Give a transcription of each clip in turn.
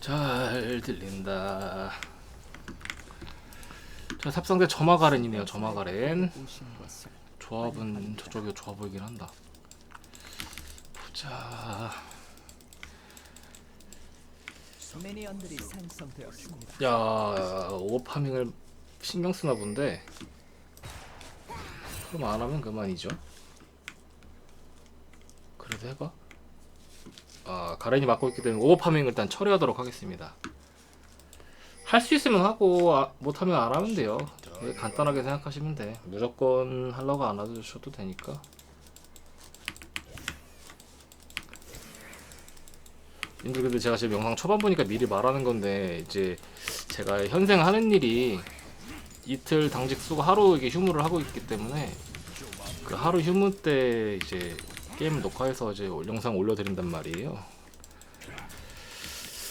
잘 들린다. 자, 삽상대 점화가렌이네요. 점화가렌. 조합은 저쪽이 좋아 보이긴 한다. 보자. 야, 오버파밍을 신경 쓰나 본데. 그럼 안 하면 그만이죠. 그래도 해봐. 아, 가렌이 맡고 있기 때문에 오버파밍을 일단 처리하도록 하겠습니다. 할 수 있으면 하고 아, 못하면 안 하면 돼요. 네, 간단하게 생각하시면 돼. 무조건 하려고 안 하셔도 되니까. 님들 근데 제가 지금 영상 초반 보니까 미리 말하는 건데 이제 제가 현생 하는 일이 이틀 당직 쓰고 하루 이게 휴무를 하고 있기 때문에 그 하루 휴무 때 이제 게임을 녹화해서 이제 영상 올려드린단 말이에요.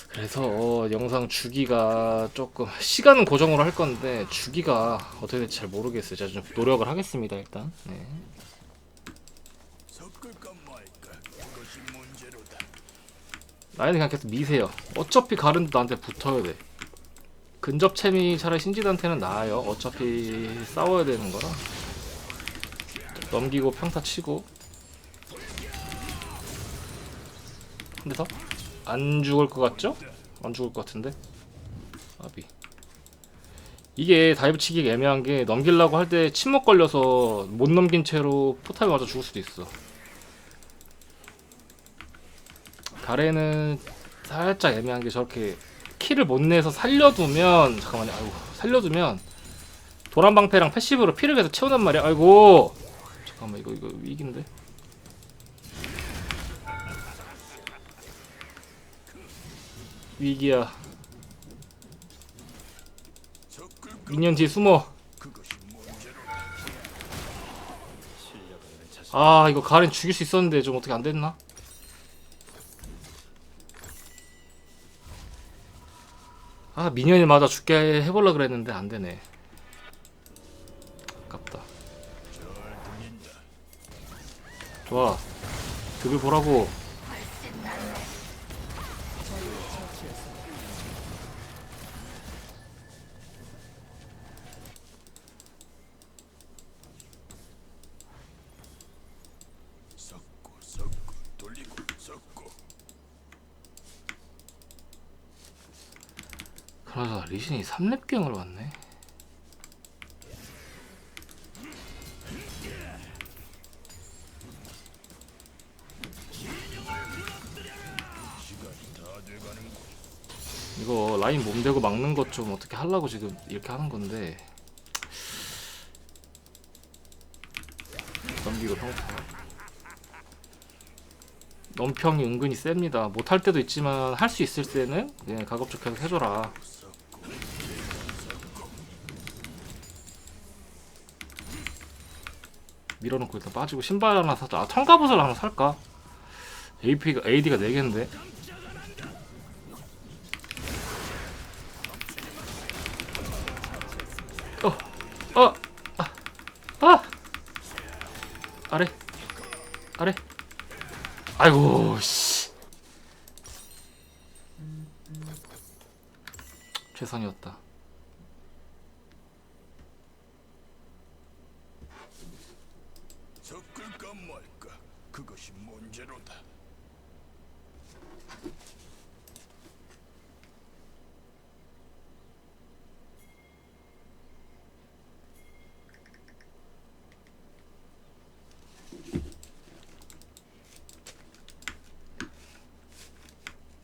그래서 어, 영상 주기가 조금 시간은 고정으로 할 건데 주기가 어떻게 될지 잘 모르겠어요. 제가 좀 노력을 하겠습니다 일단. 네. 그냥 계속 미세요. 어차피 가른도 나한테 붙어야 돼. 근접 챔이 차라리 신지한테는 나아요. 어차피 싸워야 되는 거라. 넘기고 평타 치고. 근데 더? 안 죽을 것 같죠? 안 죽을 것 같은데? 아비. 이게 다이브 치기가 애매한 게 넘기려고 할 때 침묵 걸려서 못 넘긴 채로 포탑에 맞아 죽을 수도 있어. 가래는 살짝 애매한 게 저렇게 키를 못 내서 살려두면 잠깐만요 아이고 살려두면 도란 방패랑 패시브로 피를 계속 채운단 말이야 아이고 잠깐만 이거 이거 위기인데 위기야 미니언 뒤에 숨어. 아 이거 가렌 죽일 수 있었는데 좀 어떻게 안 됐나? 아 미니언이 맞아 죽게 해볼라 그랬는데 안 되네. 아깝다. 좋아. 득을 보라고 섞고 돌리고 섞고 그러자 리신이 3렙갱을 왔네. 이거 라인 몸대고 막는 것 좀 어떻게 하려고 지금 이렇게 하는 건데. 넘기고 평타 넘평이 은근히 셉니다. 못할 때도 있지만 할 수 있을 때는 그냥 가급적 계속 해줘라 밀어놓고 일단 빠지고 신발 하나 사자 아 청가옷을 하나 살까? AP가 AD가 4개인데 어, 아, 아, 아래, 아래. 아이고, 씨. 최선이었다. 섞을까 말까 그것이 문제로다.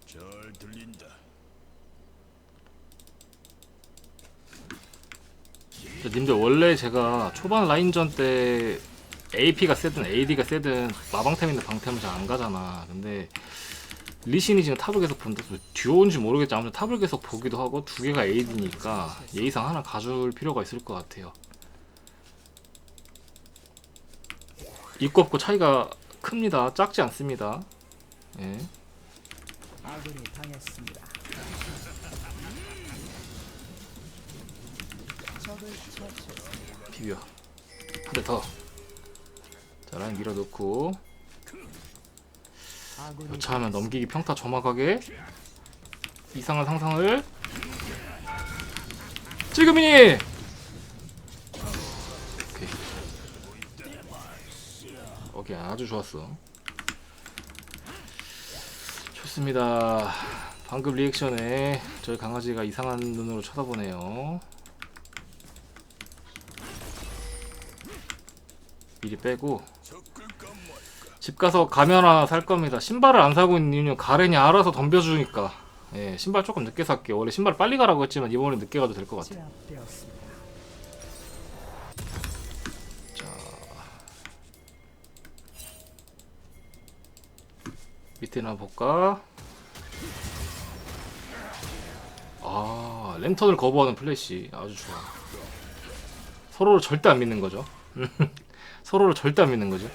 잘 들린다. 자, 님들 제가 초반 라인전 때 AP가 세든 AD가 세든 마방템이나 방템은 잘 안 가잖아. 근데 리신이 지금 탑을 계속 본다. 듀오인지 모르겠지. 아무튼 탑을 계속 보기도 하고 두 개가 AD니까 예의상 하나 가줄 필요가 있을 것 같아요. 입고 없고 차이가 큽니다. 작지 않습니다. 예. 아군이 당했습니다. 비벼. 한 대 더. 자, 라인 밀어넣고. 여차하면 넘기기 평타 점막하게. 이상한 상상을. 지금이니! 오케이. 오케이 아주 좋았어. 좋습니다. 방금 리액션에 저희 강아지가 이상한 눈으로 쳐다보네요 미리 빼고. 집 가서 가면 하나 살 겁니다. 신발을 안 사고 있는 이유는 가렌이 알아서 덤벼주니까. 예, 신발 조금 늦게 살게요. 원래 신발 빨리 가라고 했지만 이번에 늦게 가도 될 것 같아요. 제압되었습니다. 밑에나 볼까? 아, 랜턴을 거부하는 플래시 아주 좋아. 서로를 절대 안 믿는 거죠. 서로를 절대 안 믿는 거죠.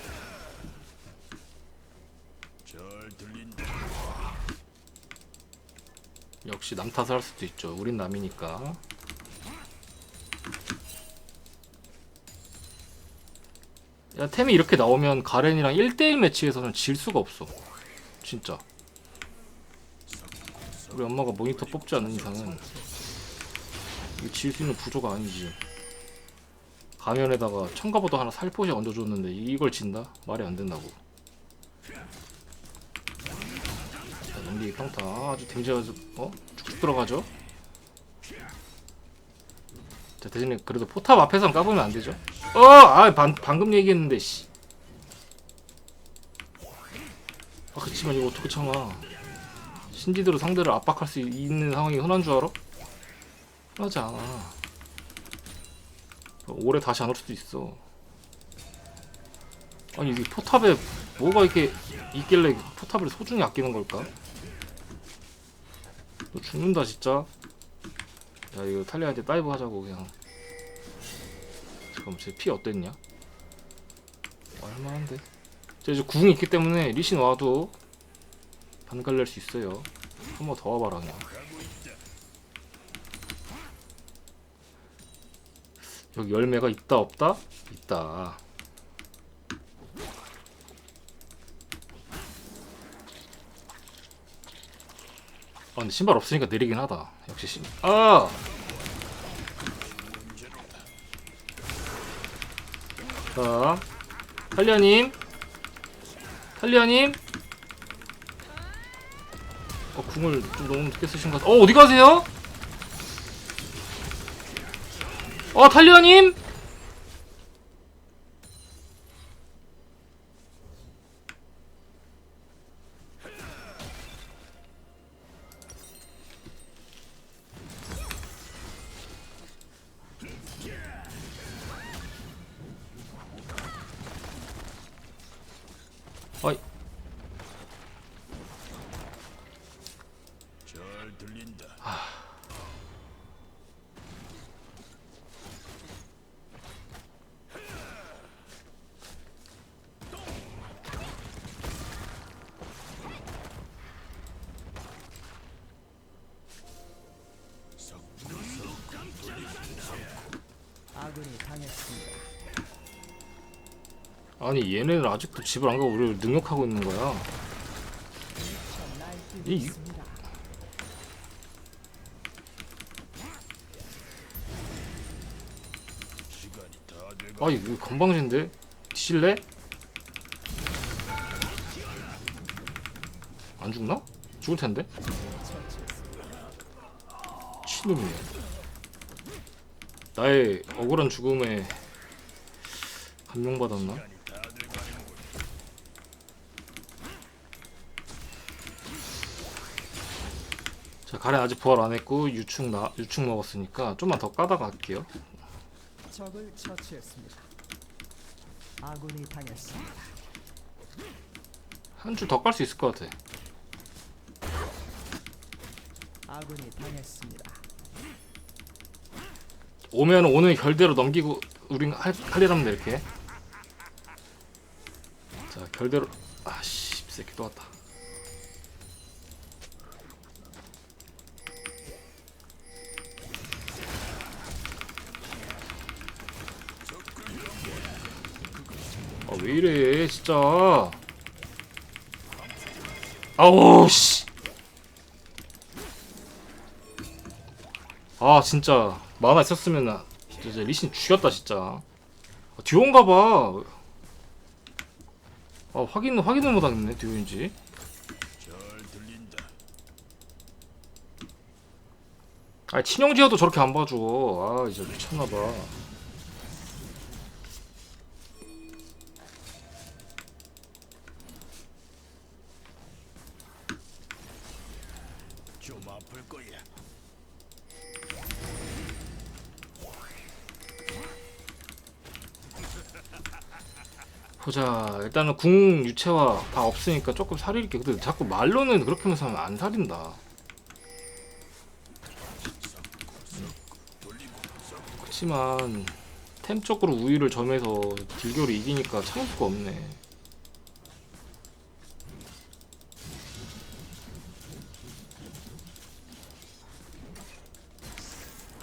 역시 남 탓을 할 수도 있죠. 우린 남이니까. 야, 템이 이렇게 나오면 가렌이랑 1대1 매치에서는 질 수가 없어. 진짜. 우리 엄마가 모니터 뽑지 않는 이상은 질 수 있는 구조가 아니지. 가면에다가 첨가보도 하나 살포시 얹어줬는데 이걸 진다? 말이 안 된다고. 자, 넘기기 평타 아주 데미지가 아주 어? 쭉쭉 들어가죠? 자 대신에 그래도 포탑 앞에선 까보면 안 되죠? 어! 아 방, 방금 얘기했는데 씨. 아 그치만 이거 어떻게 참아 신지대로 상대를 압박할 수 있는 상황이 흔한 줄 알아? 흔하지 않아 올해 다시 안 올 수도 있어. 아니 이 포탑에 뭐가 이렇게 있길래 포탑을 소중히 아끼는 걸까? 너 죽는다 진짜. 야 이거 탈리아한테 다이브 하자고 그냥. 잠깐만 제 피 어땠냐? 얼마한데? 저 이제 궁이 있기 때문에 리신 와도 반갈낼 수 있어요. 한 번 더 와봐라 그냥 여기 열매가 있다 없다? 있다 아 근데 신발 없으니까 느리긴 하다 역시 신... 아! 자 탈리아님 탈리아님 어 궁을 좀 너무 늦게 쓰신 것 같아 어 어디 가세요? 어 탈리아님 아니 얘네는 아직도 집을 안 가고 우리를 능욕하고 있는 거야 이- 돼가. 아 이거 건방진데? 뒤질래? 안 죽나? 죽을 텐데? 미친놈이네 나의 억울한 죽음에 감명받았나? 시간이 다 돼가는 걸. 자 가렌 아직 부활 안 했고 유충 나 유충 먹었으니까 좀만 더 까다가 할게요 적을 처치했습니다. 아군이 당했습니다. 한 줄 더 깔 수 있을 것 같아 아군이 당했습니다. 오면 오늘 결대로 넘기고 우린 할, 할일 하면 돼 이렇게 자 결대로 아씨 이 새끼 또 왔다 왜 이래 진짜. 아우 씨. 아 진짜. 만화 있었으면 나 진짜 리신 죽였다 진짜. 아, 듀오인가봐. 아 확인 확인을 못하겠네 듀오인지. 아 친형지어도 저렇게 안 봐줘. 아 이제 미쳤나봐 보자. 일단은 궁 유체화 다 없으니까 조금 살릴게. 근데 자꾸 말로는 그렇게 하면서 하면 안 살린다. 그렇지만 템 쪽으로 우위를 점해서 딜교를 이기니까 참을 수가 없네.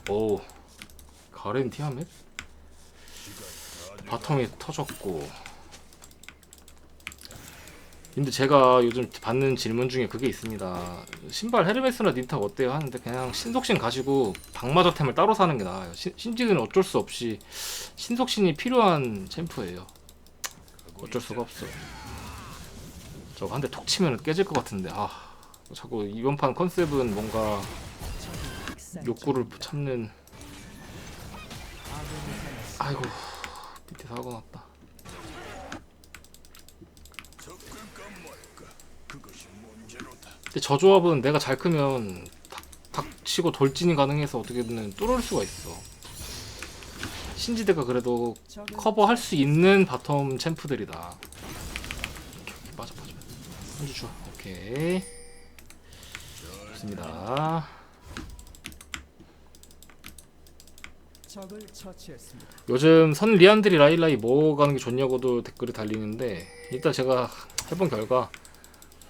오 가렌 티아멧? 바텀이 터졌고 근데 제가 요즘 받는 질문 중에 그게 있습니다. 신발 헤르메스나 닌탁 어때요? 하는데 그냥 신속신 가지고 방마저템을 따로 사는 게 나아요. 신, 신지는 어쩔 수 없이 신속신이 필요한 챔프예요. 어쩔 수가 없어. 저거 한 대 톡 치면 깨질 것 같은데. 아 자꾸 이번 판 컨셉은 뭔가 욕구를. 참는. 아이고 밑에 사고 났다 섞을까 말까. 그것이 문제로다. 근데 저 조합은 내가 잘 크면 닥, 닥치고 돌진이 가능해서 어떻게든 뚫을 수가 있어. 신지대가 그래도 커버할 수 있는 바텀 챔프들이다. 빠져 빠져. 한주 줘. 오케이. 좋습니다. 요즘 선 리안드리 라일라이 뭐 가는 게 좋냐고도 댓글이 달리는데 일단 제가 해본 결과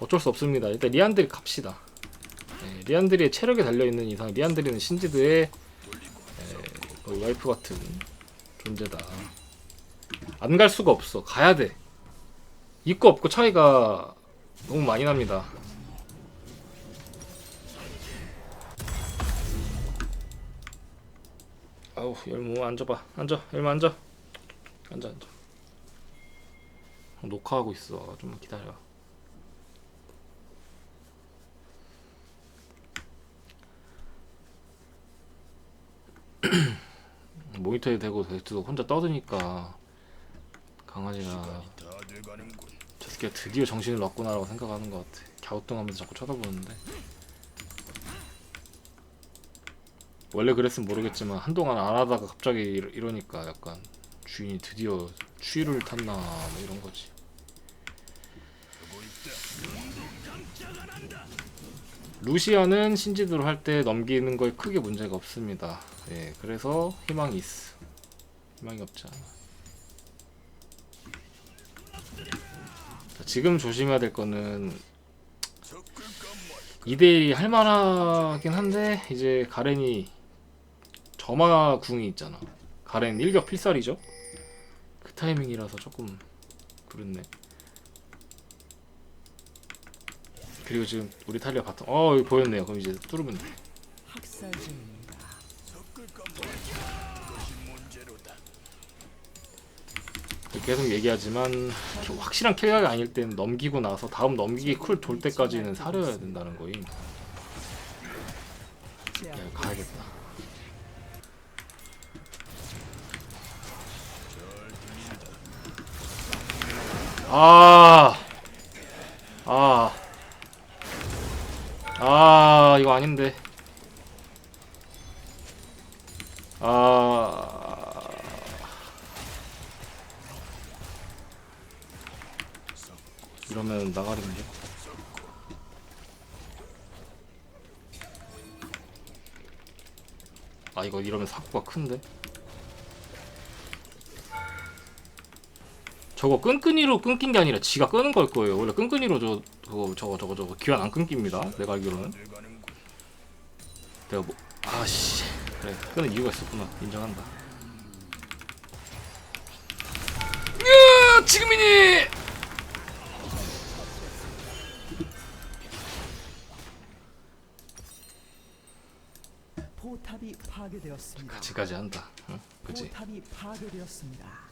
어쩔 수 없습니다. 일단 리안드리 갑시다. 네, 리안드리의 체력에 달려 있는 이상 리안드리는 신지드의 에, 거의 와이프 같은 존재다. 안 갈 수가 없어. 가야 돼. 있고 없고 차이가 너무 많이 납니다. 아우 열무 앉아봐 앉아 열무 앉아 앉아 앉아 녹화하고 있어 좀만 기다려 모니터에 대고 계속 혼자 떠드니까 강아지가. 저 새끼가 드디어 정신을 놨구나라고 생각하는 것 같아 갸우뚱하면서 자꾸 쳐다보는데 원래 그랬으면 모르겠지만 한동안 안 하다가 갑자기 이러, 이러니까 약간 주인이 드디어 추위를 탔나 뭐 이런 거지. 루시아는 신지드로 할때 넘기는 거에 크게 문제가 없습니다 예 그래서 희망이 있어 희망이 없지 않아. 자, 지금 조심해야 될 거는 섞을까 말까. 2대1이 할만하긴 한데 이제 가렌이 점화 궁이 있잖아. 가렌 일격 필살이죠? 그 타이밍이라서 조금 그렇네. 그리고 지금 우리 탈리아 바텀 어 여기 보였네요. 그럼 이제 뚫으면 돼 계속 얘기하지만 확실한 킬각이 아닐 땐 넘기고 나서 다음 넘기기 쿨 돌 때까지는 사려야 된다는 거임 야, 가야겠다 아, 아, 아, 이거 아닌데. 아, 이러면 나가리는데. 아, 이거 이러면 사고가 큰데. 저거 끈끈이로 끊긴 게 아니라 지가 끄는 걸 거예요. 원래 끈끈이로 저 저거 저거 저거 저거 기한 안 끊깁니다. 내가 알기로는. 내가 뭐 아씨 그래 끄는 이유가 있었구나 인정한다. 으 지금이니. 파괴되었습니다. 같이까지 한다. 응? 그치? 포탑이 파괴되었습니다.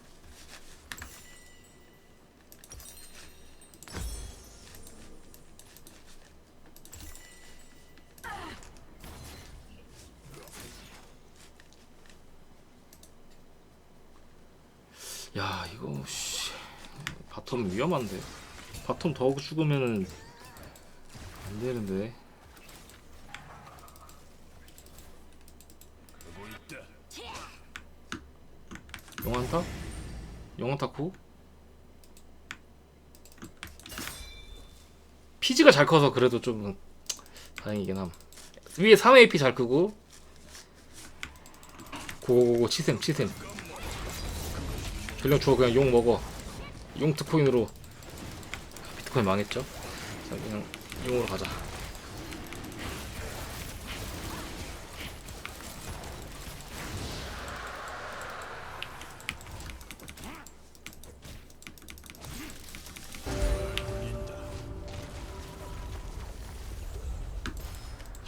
야 이거 씨 바텀 위험한데 바텀 더 죽으면은 안 되는데 하고 있다. 용 한타? 용한타 고? 피지가 잘 커서 그래도 좀 다행이긴 함. 위에 3AP 잘 크고. 고고고고 치셈 치셈 전력 주워 그냥 용 먹어. 용 특코인으로. 비트코인 망했죠? 자 그냥 용으로 가자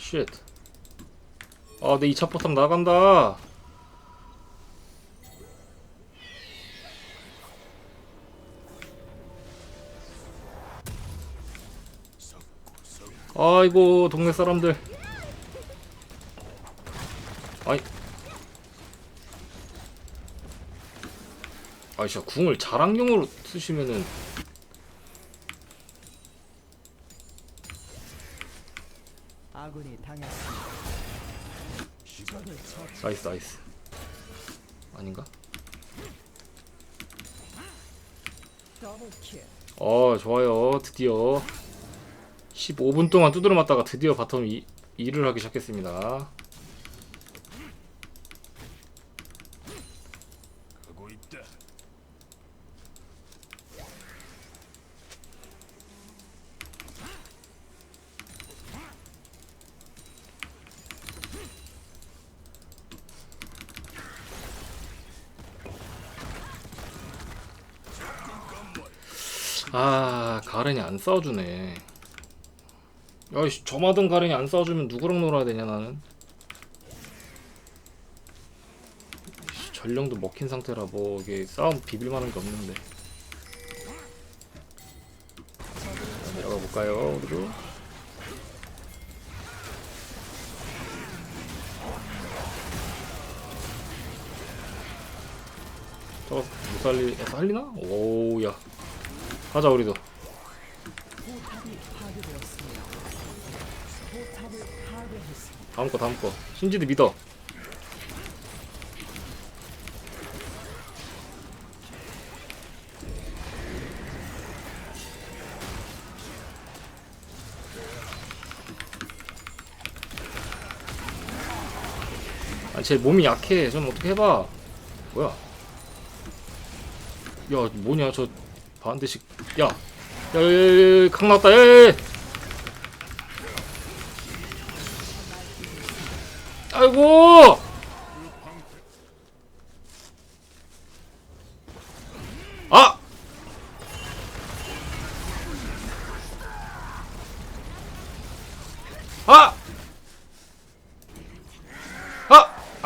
쉣. 아, 내 2차 포탑 나간다. 아이고, 동네 사람들. 아이. 아이, 진짜 궁을 자랑용으로 쓰시면은 아군이 당했습니다. 적을 처치. 나이스 나이스 아닌가? 더블 킬. 어 좋아요 드디어 15분 동안 두드려 맞다가 드디어 바텀 이, 일을 하기 시작했습니다 하고 있다. 아 가렌이 안 싸워주네. 야이씨 저마던 가렌이 안 싸워주면 누구랑 놀아야 되냐 나는? 씨, 전령도 먹힌 상태라 뭐 이게 싸움 비빌 만한 게 없는데. 자, 내려가 볼까요 우리도? 저거 못 살리 살리나? 오우야. 가자 우리도 다. 다음 거 다음 거 신지드 믿어 아 쟤 몸이 약해 좀 어떻게 해봐 뭐야 야 뭐냐 저 반대씩 야야야야 강 나왔다 야야야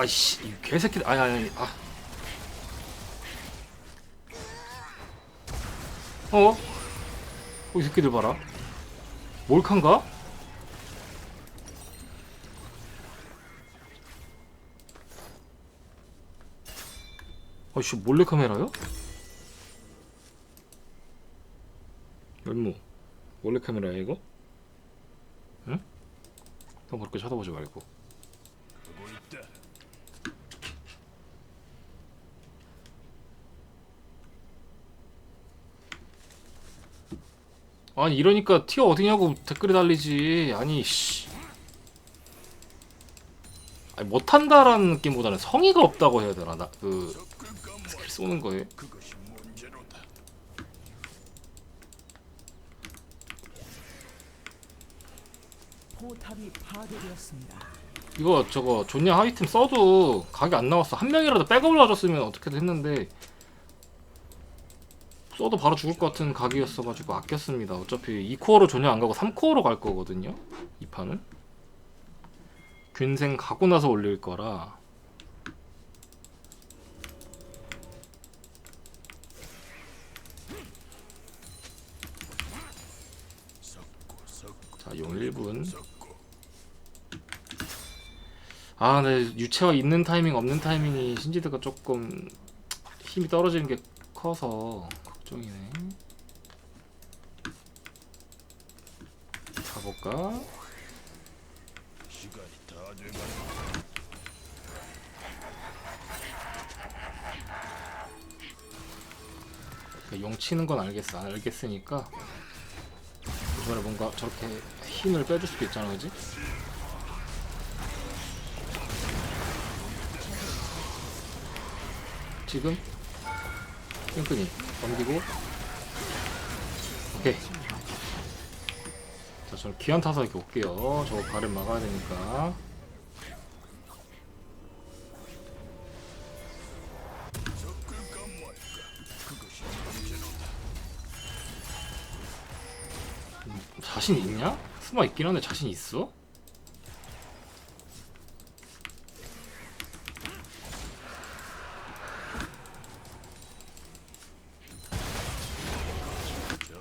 아! 아이씨, 이 개새끼들, 아니, 아니, 아니, 아. 어? 어, 이 새끼들 봐라. 몰칸가? 아씨 몰래 카메라요? 열무 몰래 카메라야 이거? 응? 형 그렇게 쳐다보지 말고 있다. 아니 이러니까 티어 어디냐고 댓글에 달리지. 아니 씨. 아니 못한다라는 느낌보다는 성의가 없다고 해야 되나? 나그 스킬 쏘는 거에. 이거 저거 존냐 하이템 써도 각이 안 나왔어 한 명이라도 백업을 놔줬으면 어떻게든 했는데 써도 바로 죽을 것 같은 각이었어가지고 아꼈습니다. 어차피 2코어로 존냐 안 가고 3코어로 갈 거거든요 이 판은. 균생 가고 나서 올릴 거라. 섞고 자용 1분. 섞고 아, 네 유채화 있는 타이밍 없는 타이밍이 신지드가 조금 힘이 떨어지는 게 커서 걱정이네. 가볼까? 시간이 다 돼가는 그용 치는 건 알겠어, 알겠으니까 이번에 뭔가 저렇게 힘을 빼줄 수도 있잖아, 그지? 지금 핑크님 넘기고 오케이 자 저는 기한 타서 이렇게 올게요 저거 발을 막아야 되니까 문제로다 자신 있냐? 스마 있긴 한데 자신 있어?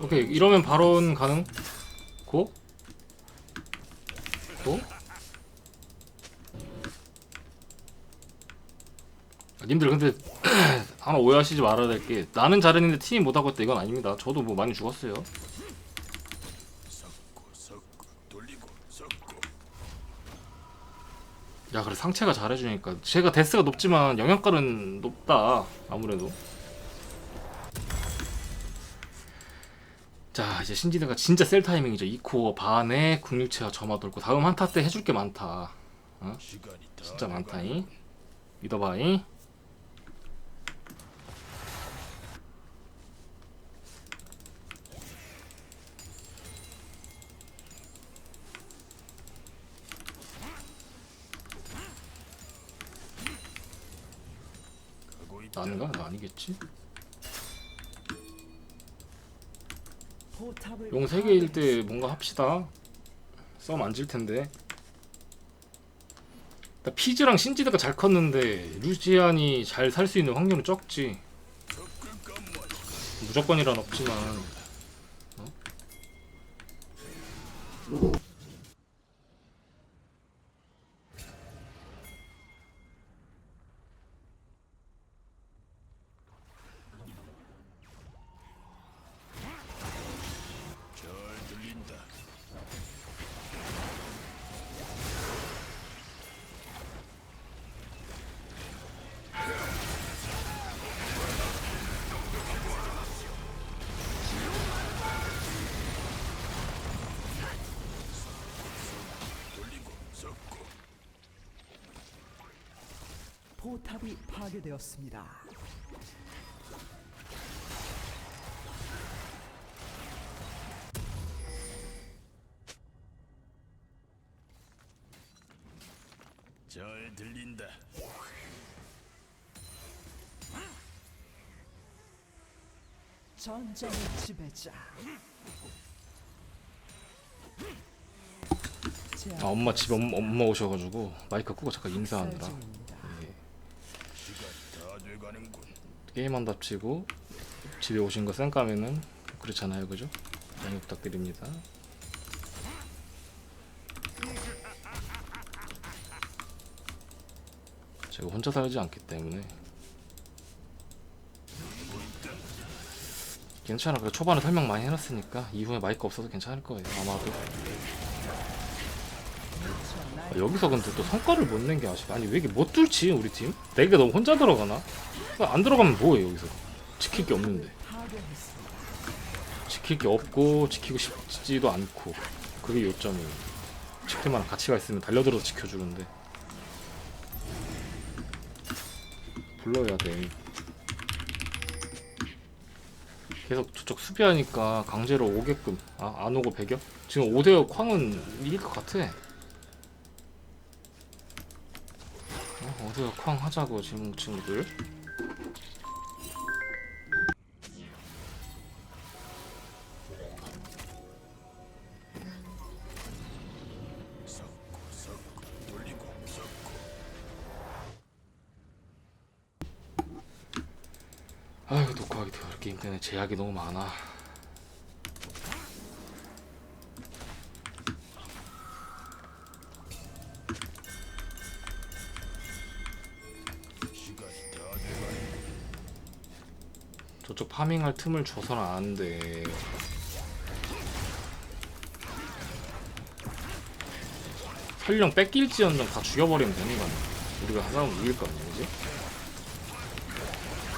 오케이 이러면 바론 가능? 고? 고? 아, 님들 근데 하나 오해하시지 말아야 될 게 나는 잘했는데 팀이 못하고 있다 이건 아닙니다 저도 뭐 많이 죽었어요 야 그래 상체가 잘해주니까 제가 데스가 높지만 영향가는 높다 아무래도 자 이제 신지드가 진짜 셀 타이밍이죠. 2코어 반에 국육체와 점화 돌고 다음 한타 때 해줄 게 많다. 다 진짜 가고 있다 난가? 나 아니겠지? 용 3개일 때 뭔가 합시다. 썸안질 텐데. 나 피즈랑 신지드가 잘 컸는데 루시안이 잘 살 수 있는 확률은 적지. 무조건이란 없지만 포탑이 파괴되었습니다. 잘 들린다 전장의 지배자. 아 엄마 집 엄, 엄마 오셔가지고 마이크 끄고 잠깐 인사한다 중입니다. 시간이 다 돼가는군 게임한답치고 집에 오신 거 쌩까면은 그렇잖아요 그죠? 양해 부탁드립니다 제가 혼자 살지 않기 때문에 괜찮아 그 초반에 설명 많이 해놨으니까 이후에 마이크 없어도 괜찮을 거예요 아마도 아, 여기서 근데 또 성과를 못 낸 게 아쉽다 아니 왜 이렇게 못 뚫지 우리 팀? 내가 너무 혼자 들어가나? 안 들어가면 뭐해 여기서? 지킬 게 없는데. 지킬 게 없고 지키고 싶지도 않고. 그게 요점이에요. 지킬 만한 가치가 있으면 달려들어서 지켜주는데. 불러야 돼. 계속 저쪽 수비하니까 강제로 오게끔. 아 안 오고 배겨? 지금 5대5 쾅은 이길 것 같아. 어, 5대5 쾅 하자고 지금 친구들 녹화하기 더어게임 때문에 제약이 너무 많아. 저쪽 파밍할 틈을 줘서는 안 돼. 설령 뺏길지언정 다 죽여버리면 되는 거 아니야? 우리가 한 사람 이길 거 아니야, 그지?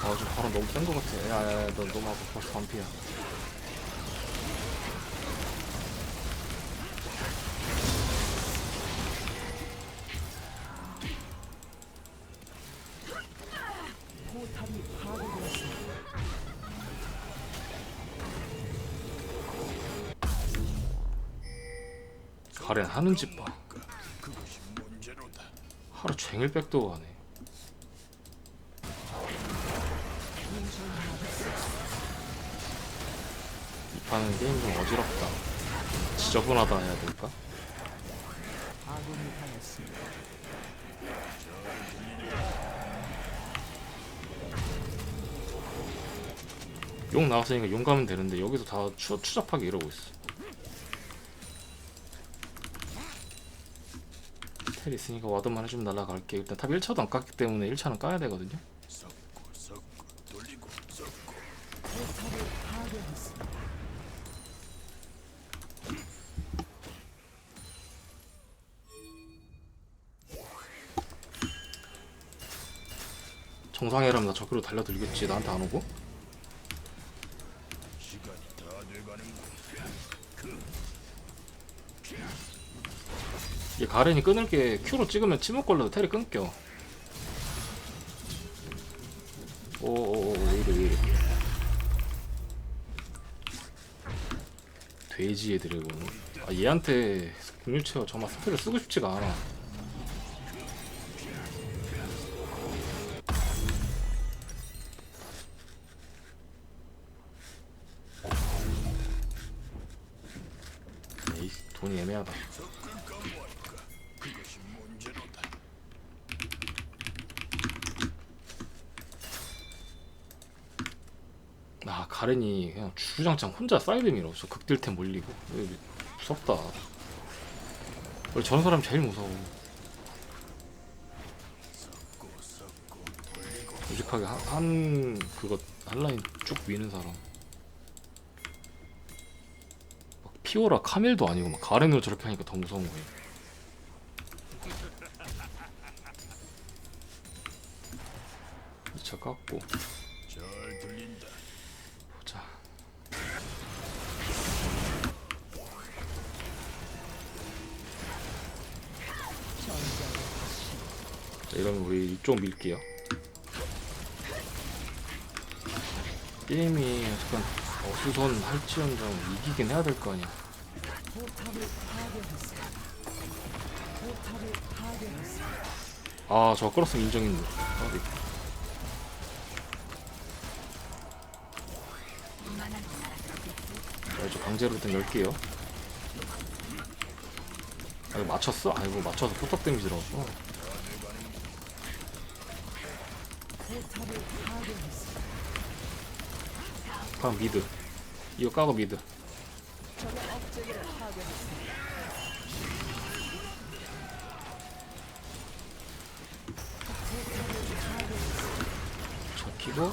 아, 좀 바로 너무 센거 같아. 야, 야, 야, 너 너무 아파. 벌써 반피야. 가렌 하는 집 봐. 그것이 문제로다. 하루 종일 백도어 가네. 이 판은 게임 좀 어지럽다. 지저분하다 해야 될까? 용 나왔으니까 용 가면 되는데 여기서 다 추, 추잡하게 이러고 있어. 텔 있으니까 와드만 해주면 날아갈게. 일단 탑 1차도 안 깠기 때문에 1차는 까야 되거든요. 정상이라면 나 저기로 달려들겠지. 나한테 안 오고. 이게 가렌이 끊을 게 Q로 찍으면 침묵 걸려도 텔이 끊겨. 오오오 왜 이래. 돼지의 드래곤. 아 얘한테 국률체어 정말 스펠을 쓰고 싶지가 않아. 주구장창 혼자 사이드 밀어 저 극딜템 몰리고. 무섭다. 원래 저런 사람 제일 무서워. 무직하게 한, 한 그거 한 라인 쭉 미는 사람. 막 피오라 카밀도 아니고 막 가렌으로 저렇게 하니까 더 무서운 거예요. 이 차 깎고 이러면 우리 이쪽 밀게요. 게임이 약간 어수선 할지언정 이기긴 해야 될 거 아니야. 아, 저 끌었으면 인정인데. 아, 네. 자, 이제 강제로 일단 열게요. 아, 이거 맞췄어? 아이고, 맞춰서 포탑 데미지 들어갔어. 그럼 미드. 이거 까고 미드. 키고.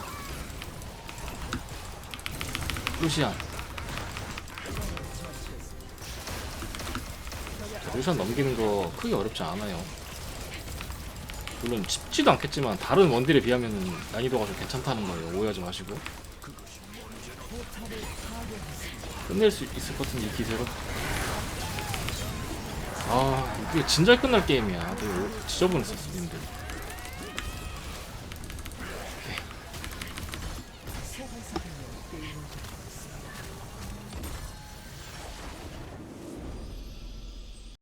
루시안. 자, 루시안 넘기는 거 크게 어렵지 않아요. 물론 쉽지도 않겠지만 다른 원딜에 비하면 난이도가 좀 괜찮다는 거예요. 오해하지 마시고. 끝낼 수 있을 것 같은데 이 기세로. 아 이게 진작 끝날 게임이야. 되게 지저분했었어 님들.